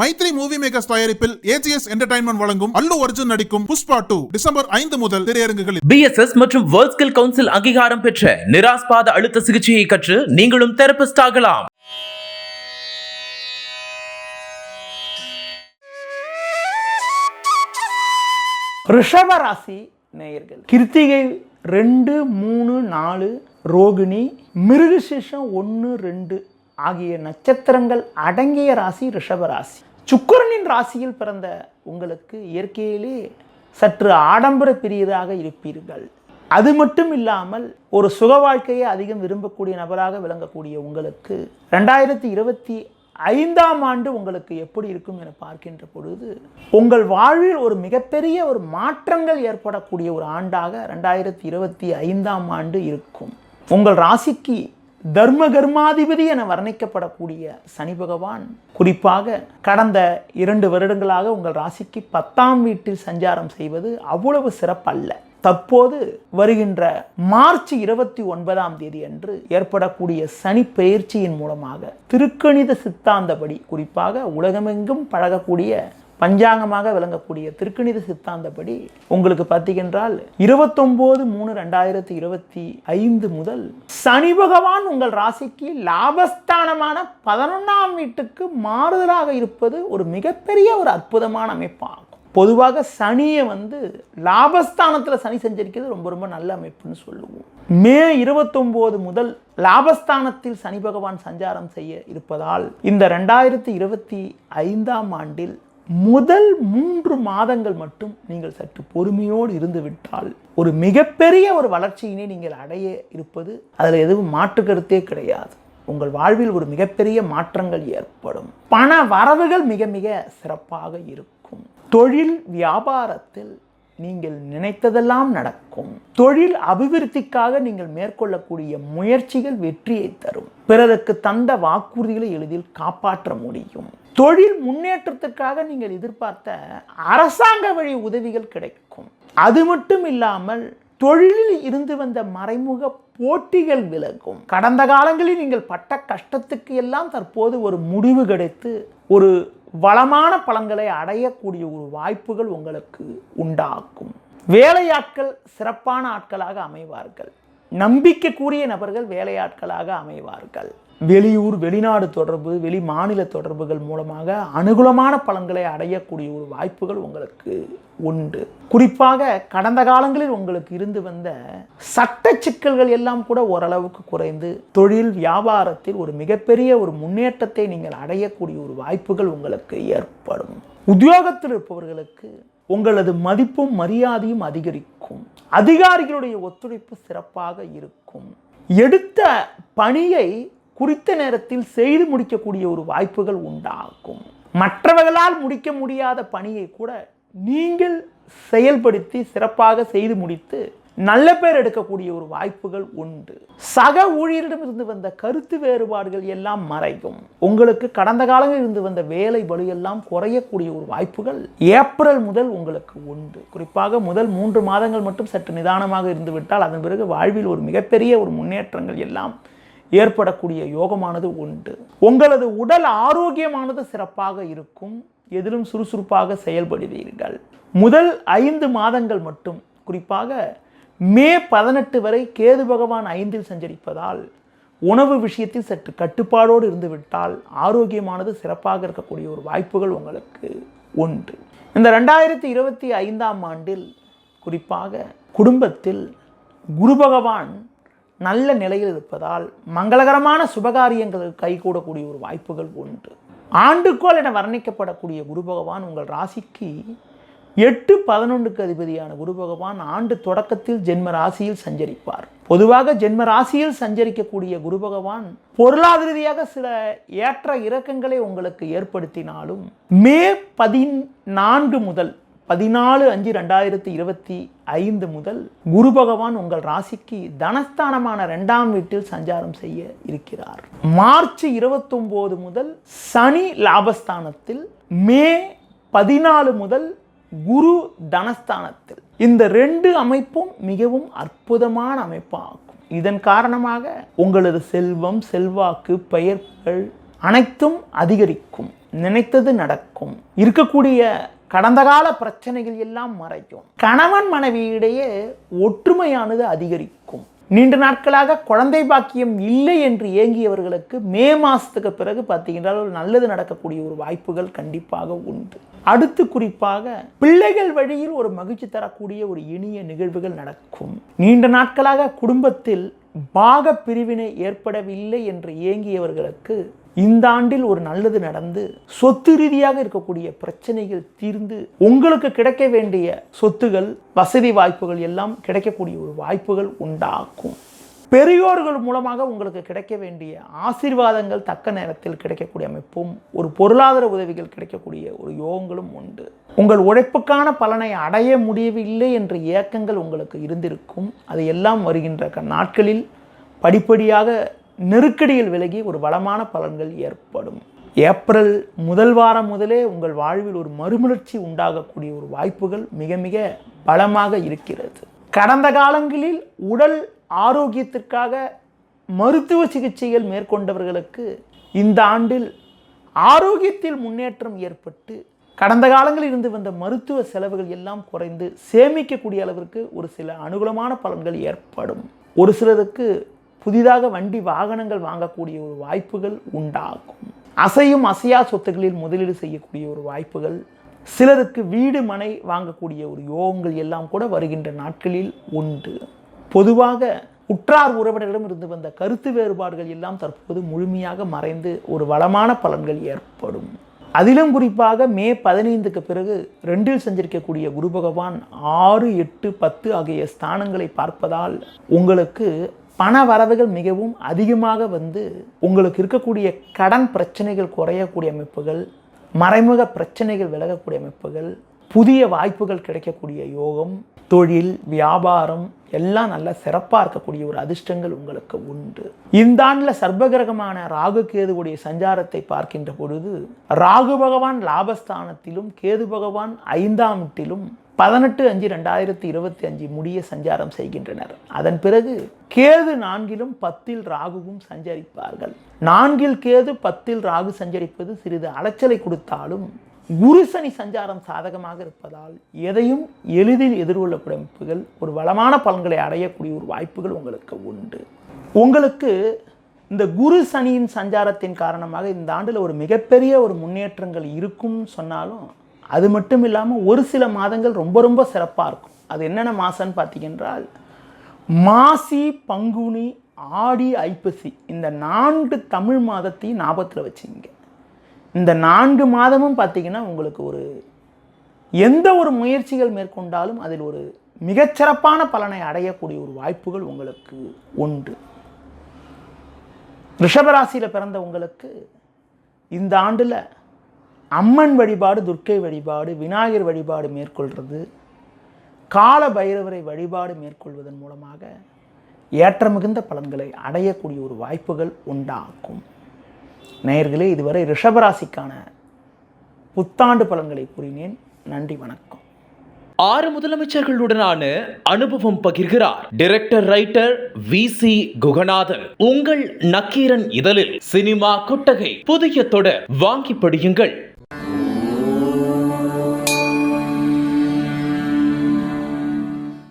Maithri movie makers தயாரிப்பில் AGS entertainment வழங்கும் அல்லு அர்ஜுன் நடிக்கும் புஷ்பா டூ டிசம்பர் ஐந்து முதல் திரையரங்குகளில். பிஎஸ்எஸ் மற்றும் வேர்ல்ட் ஸ்கில் கவுன்சில் அங்கீகாரம் பெற்ற நிராஸ்பாத அழுத்த சிகிச்சையை கற்று நீங்களும் தெரபிஸ்ட் ஆகலாம். ரிஷப ராசி நேயர்கள். கிருத்திகை ரெண்டு மூணு நாலு ரோகிணி மிருகசீஷம் ஒன்று ரெண்டு ஆகிய நட்சத்திரங்கள் அடங்கிய ராசி ரிஷப ராசி. சுக்கரனின் ராசியில் பிறந்த உங்களுக்கு இயற்கையிலே சற்று ஆடம்பர பிரியதாக இருப்பீர்கள். அது மட்டும் இல்லாமல் ஒரு சுக வாழ்க்கையை அதிகம் விரும்பக்கூடிய நபராக விளங்கக்கூடிய உங்களுக்கு ரெண்டாயிரத்தி இருபத்தி ஐந்தாம் ஆண்டு உங்களுக்கு எப்படி இருக்கும் என பார்க்கின்ற பொழுது உங்கள் வாழ்வில் ஒரு மிகப்பெரிய ஒரு மாற்றங்கள் ஏற்படக்கூடிய ஒரு ஆண்டாக ரெண்டாயிரத்தி இருபத்தி ஐந்தாம் ஆண்டு இருக்கும். உங்கள் ராசிக்கு தர்ம கர்மாதிபதி என வர்ணிக்கப்படக்கூடிய சனி பகவான் குறிப்பாக கடந்த இரண்டு வருடங்களாக உங்கள் ராசிக்கு பத்தாம் வீட்டில் சஞ்சாரம் செய்வது அவ்வளவு சிறப்பல்ல. தற்போது வருகின்ற மார்ச் இருபத்தி ஒன்பதாம் தேதி அன்று ஏற்படக்கூடிய சனி பெயர்ச்சியின் மூலமாக திருக்கணித சித்தாந்தப்படி குறிப்பாக உலகமெங்கும் பழகக்கூடிய பஞ்சாங்கமாக விளங்கக்கூடிய திருக்கணித சித்தாந்தப்படி உங்களுக்கு பார்த்தீங்கன்றால் இருபத்தொம்போது மூணு ரெண்டாயிரத்தி இருபத்தி ஐந்து முதல் சனி பகவான் உங்கள் ராசிக்கு லாபஸ்தானமான பதினொன்றாம் வீட்டுக்கு மாறுதலாக இருப்பது ஒரு மிகப்பெரிய ஒரு அற்புதமான அமைப்பாகும். பொதுவாக சனியை வந்து லாபஸ்தானத்தில் சனி செஞ்சிருக்கிறது ரொம்ப ரொம்ப நல்ல அமைப்புன்னு சொல்லுவோம். மே இருபத்தொம்போது முதல் லாபஸ்தானத்தில் சனி பகவான் சஞ்சாரம் செய்ய இருப்பதால் இந்த ரெண்டாயிரத்தி இருபத்தி ஐந்தாம் ஆண்டில் முதல் மூன்று மாதங்கள் மட்டும் நீங்கள் சற்று பொறுமையோடு இருந்துவிட்டால் ஒரு மிகப்பெரிய ஒரு வளர்ச்சியினை நீங்கள் அடைய இருப்பது அதில் எதுவும் மாற்று கருத்தே கிடையாது. உங்கள் வாழ்வில் ஒரு மிகப்பெரிய மாற்றங்கள் ஏற்படும். பண வரவுகள் மிக மிக சிறப்பாக இருக்கும். தொழில் வியாபாரத்தில் நீங்கள் நினைத்ததெல்லாம் நடக்கும். தொழில் அபிவிருத்திக்காக நீங்கள் மேற்கொள்ளக்கூடிய முயற்சிகள் வெற்றியை தரும். பிறருக்கு தந்த வாக்குறுதிகளை எளிதில் காப்பாற்ற முடியும். தொழில் முன்னேற்றத்துக்காக நீங்கள் எதிர்பார்த்த அரசாங்க வழி உதவிகள் கிடைக்கும். அது மட்டும் இல்லாமல் தொழிலில் இருந்து வந்த மறைமுக போட்டிகள் விலகும். கடந்த காலங்களில் நீங்கள் பட்ட கஷ்டத்துக்கு எல்லாம் தற்போது ஒரு முடிவு கிடைத்து ஒரு வளமான பலன்களை அடையக்கூடிய ஒரு வாய்ப்புகள் உங்களுக்கு உண்டாகும். வேலையாட்கள் சிறப்பான ஆட்களாக அமைவார்கள். நம்பிக்கைக்குரிய நபர்கள் வேலையாட்களாக அமைவார்கள். வெளியூர் வெளிநாடு தொடர்பு வெளி மாநில தொடர்புகள் மூலமாக அனுகூலமான பலன்களை அடையக்கூடிய ஒரு வாய்ப்புகள் உங்களுக்கு உண்டு. குறிப்பாக கடந்த காலங்களில் உங்களுக்கு இருந்து வந்த சட்ட சிக்கல்கள் எல்லாம் கூட ஓரளவுக்கு குறைந்து தொழில் வியாபாரத்தில் ஒரு மிகப்பெரிய ஒரு முன்னேற்றத்தை நீங்கள் அடையக்கூடிய ஒரு வாய்ப்புகள் உங்களுக்கு ஏற்படும். உத்தியோகத்தில் இருப்பவர்களுக்கு உங்களது மதிப்பும் மரியாதையும் அதிகரிக்கும். அதிகாரிகளுடைய ஒத்துழைப்பு சிறப்பாக இருக்கும். எடுத்த பணியை குறித்த நேரத்தில் செய்து முடிக்கக்கூடிய ஒரு வாய்ப்புகள் உண்டாகும். மற்றவர்களால் முடிக்க முடியாத பணியை கூட நீங்கள் செயல்படுத்தி சிறப்பாக செய்து முடித்து நல்ல பேர் எடுக்கக்கூடிய ஒரு வாய்ப்புகள் உண்டு. சக ஊழியரிடமிருந்து வந்த கருத்து வேறுபாடுகள் எல்லாம் மறையும். உங்களுக்கு கடந்த காலங்களில் இருந்து வந்த வேலை பலு எல்லாம் குறையக்கூடிய ஒரு வாய்ப்புகள் ஏப்ரல் முதல் உங்களுக்கு உண்டு. குறிப்பாக முதல் மூன்று மாதங்கள் மட்டும் சற்று நிதானமாக இருந்துவிட்டால் அதன் பிறகு வாழ்வில் ஒரு மிகப்பெரிய ஒரு முன்னேற்றங்கள் எல்லாம் ஏற்படக்கூடிய யோகமானது உண்டு. உங்களது உடல் ஆரோக்கியமானது சிறப்பாக இருக்கும். எதிலும் சுறுசுறுப்பாக செயல்படுவீர்கள். முதல் ஐந்து மாதங்கள் மட்டும் குறிப்பாக மே பதினெட்டு வரை கேது பகவான் ஐந்தில் சஞ்சரிப்பதால் உணவு விஷயத்தில் சற்று கட்டுப்பாடோடு இருந்துவிட்டால் ஆரோக்கியமானது சிறப்பாக இருக்கக்கூடிய ஒரு வாய்ப்புகள் உங்களுக்கு உண்டு. இந்த ரெண்டாயிரத்தி இருபத்தி ஐந்தாம் ஆண்டில் குறிப்பாக குடும்பத்தில் குரு பகவான் நல்ல நிலையில் இருப்பதால் மங்களகரமான சுபகாரியங்கள் கைகூடக்கூடிய ஒரு வாய்ப்புகள் உண்டு. ஆண்டுக்கோள் என வர்ணிக்கப்படக்கூடிய குரு பகவான் உங்கள் ராசிக்கு எட்டு பதினொன்றுக்கு அதிபதியான குரு பகவான் ஆண்டு தொடக்கத்தில் ஜென்ம ராசியில் சஞ்சரிப்பார். பொதுவாக ஜென்ம ராசியில் சஞ்சரிக்கக்கூடிய குரு பகவான் பொருளாதார ரீதியாக சில ஏற்ற இறக்கங்களை உங்களுக்கு ஏற்படுத்தினாலும் மே பதினான்கு முதல் பதினாலு அஞ்சு ரெண்டாயிரத்தி இருபத்தி ஐந்து முதல் குரு பகவான் உங்கள் ராசிக்கு தனஸ்தானமான ரெண்டாம் வீட்டில் சஞ்சாரம் செய்ய இருக்கிறார். மார்ச் இருபத்தொம்போது முதல் சனி லாபஸ்தானத்தில் மே பதினாலு முதல் குரு தனஸ்தானத்தில். இந்த ரெண்டு அமைப்பும் மிகவும் அற்புதமான அமைப்பாகும். இதன் காரணமாக உங்களது செல்வம் செல்வாக்கு பெயர்கள் அனைத்தும் அதிகரிக்கும். நினைத்தது நடக்கும். இருக்கக்கூடிய கடந்த கால பிரச்சனைகள் எல்லாம் மறைக்கும் கணவன் மனைவியிடையே ஒற்றுமையானது அதிகரிக்கும். நீண்ட நாட்களாக குழந்தை பாக்கியம் இல்லை என்று ஏங்கியவர்களுக்கு மே மாதத்துக்கு பிறகு பார்த்தீங்கன்னா ஒரு நல்லது நடக்கக்கூடிய ஒரு வாய்ப்புகள் கண்டிப்பாக உண்டு. அடுத்து குறிப்பாக பிள்ளைகள் வழியில் ஒரு மகிழ்ச்சி தரக்கூடிய ஒரு இனிய நிகழ்வுகள் நடக்கும். நீண்ட நாட்களாக குடும்பத்தில் பாக பிரிவினை ஏற்படவில்லை என்று ஏங்கியவர்களுக்கு இந்த ஆண்டில் ஒரு நல்லது நடந்து சொத்து ரீதியாக இருக்கக்கூடிய பிரச்சனைகள் தீர்ந்து உங்களுக்கு கிடைக்க வேண்டிய சொத்துகள் வசதி வாய்ப்புகள் எல்லாம் கிடைக்கக்கூடிய ஒரு வாய்ப்புகள் உண்டாக்கும் பெரியோர்கள் மூலமாக உங்களுக்கு கிடைக்க வேண்டிய ஆசீர்வாதங்கள் தக்க நேரத்தில் கிடைக்கக்கூடிய அமைப்பும் ஒரு பொருளாதார உதவிகள் கிடைக்கக்கூடிய ஒரு யோகங்களும் உண்டு. உங்கள் உழைப்புக்கான பலனை அடைய முடியவில்லை என்ற ஏக்கங்கள் உங்களுக்கு இருந்திருக்கும். அது எல்லாம் வருகின்ற க- நாட்களில் படிப்படியாக நெருக்கடியில் விலகி ஒரு வளமான பலன்கள் ஏற்படும். ஏப்ரல் முதல் வாரம் முதலே உங்கள் வாழ்வில் ஒரு மறுமலர்ச்சி உண்டாகக்கூடிய ஒரு வாய்ப்புகள் மிக மிக பலமாக இருக்கிறது. கடந்த காலங்களில் உடல் ஆரோக்கியத்திற்காக மருத்துவ சிகிச்சைகள் மேற்கொண்டவர்களுக்கு இந்த ஆண்டில் ஆரோக்கியத்தில் முன்னேற்றம் ஏற்பட்டு கடந்த காலங்களில் இருந்து வந்த மருத்துவ செலவுகள் எல்லாம் குறைந்து சேமிக்கக்கூடிய அளவிற்கு ஒரு சில அனுகூலமான பலன்கள் ஏற்படும். ஒரு சிலருக்கு புதிதாக வண்டி வாகனங்கள் வாங்கக்கூடிய ஒரு வாய்ப்புகள் உண்டாகும். அசையும் அசையா சொத்துக்களில் முதலீடு செய்யக்கூடிய ஒரு வாய்ப்புகள் சிலருக்கு வீடு மனை வாங்கக்கூடிய ஒரு யோகங்கள் எல்லாம் கூட வருகின்ற நாட்களில் உண்டு. பொதுவாக உற்றார் உறவினரிடம் இருந்து வந்த கருத்து வேறுபாடுகள் எல்லாம் தற்போது முழுமையாக மறைந்து ஒரு வளமான பலன்கள் ஏற்படும். அதிலும் குறிப்பாக மே பதினைந்துக்கு பிறகு ரெண்டில் செஞ்சிருக்கக்கூடிய குரு பகவான் ஆறு எட்டு பத்து ஆகிய ஸ்தானங்களை பார்ப்பதால் உங்களுக்கு பண வரவுகள் மிகவும் அதிகமாக வந்து உங்களுக்கு இருக்கக்கூடிய கடன் பிரச்சனைகள் குறையக்கூடிய அமைப்புகள் மறைமுக பிரச்சனைகள் விலகக்கூடிய அமைப்புகள் புதிய வாய்ப்புகள் கிடைக்கக்கூடிய யோகம் தொழில் வியாபாரம் எல்லாம் நல்ல சிறப்பாக இருக்கக்கூடிய ஒரு அதிர்ஷ்டங்கள் உங்களுக்கு உண்டு. இந்த ஆண்டில் சர்வகிரகமான ராகு கேதுவுடைய சஞ்சாரத்தை பார்க்கின்ற பொழுது ராகு பகவான் லாபஸ்தானத்திலும் கேது பகவான் ஐந்தாம் வீட்டிலும் பதினெட்டு அஞ்சு ரெண்டாயிரத்தி இருபத்தி அஞ்சு முடிய சஞ்சாரம் செய்கின்றனர். அதன் பிறகு கேது நான்கிலும் பத்தில் ராகுவும் சஞ்சரிப்பார்கள். நான்கில் கேது பத்தில் ராகு சஞ்சரிப்பது சிறிது அலைச்சலை கொடுத்தாலும் குருசனி சஞ்சாரம் சாதகமாக இருப்பதால் எதையும் எளிதில் எதிர்கொள்ளப்படும் அமைப்புகள் ஒரு வளமான பலன்களை அடையக்கூடிய ஒரு வாய்ப்புகள் உங்களுக்கு உண்டு. உங்களுக்கு இந்த குரு சனியின் சஞ்சாரத்தின் காரணமாக இந்த ஆண்டில் ஒரு மிகப்பெரிய ஒரு முன்னேற்றங்கள் இருக்கும் சொன்னாலும் அது மட்டும் இல்லாமல் ஒரு சில மாதங்கள் ரொம்ப ரொம்ப சிறப்பாக இருக்கும். அது என்னென்ன மாதம்னு பார்த்தீங்கன்றால் மாசி பங்குனி ஆடி ஐப்பசி இந்த நான்கு தமிழ் மாதத்தையும் ஞாபகத்தில் வச்சுங்க. இந்த நான்கு மாதமும் பார்த்தீங்கன்னா உங்களுக்கு ஒரு எந்த ஒரு முயற்சிகள் மேற்கொண்டாலும் அதில் ஒரு மிகச்சிறப்பான பலனை அடையக்கூடிய ஒரு வாய்ப்புகள் உங்களுக்கு உண்டு. ரிஷபராசியில் பிறந்த உங்களுக்கு இந்த ஆண்டில் அம்மன் வழிபாடு துர்க்கை வழிபாடு விநாயகர் வழிபாடு மேற்கொள்கிறது கால பைரவரை வழிபாடு மேற்கொள்வதன் மூலமாக ஏற்ற மிகுந்த பலன்களை அடையக்கூடிய ஒரு வாய்ப்புகள் உண்டாகும். நேயர்களே இதுவரை ரிஷபராசிக்கான புத்தாண்டு பலன்களை கூறினேன். நன்றி வணக்கம். ஆறு முதலமைச்சர்களுடனான அனுபவம் பகிர்கிறார் director writer V C Guhanathan. உங்கள் நக்கீரன் இதழில் சினிமா கொட்டகை புதிய தொடர் வாங்கி படியுங்கள்.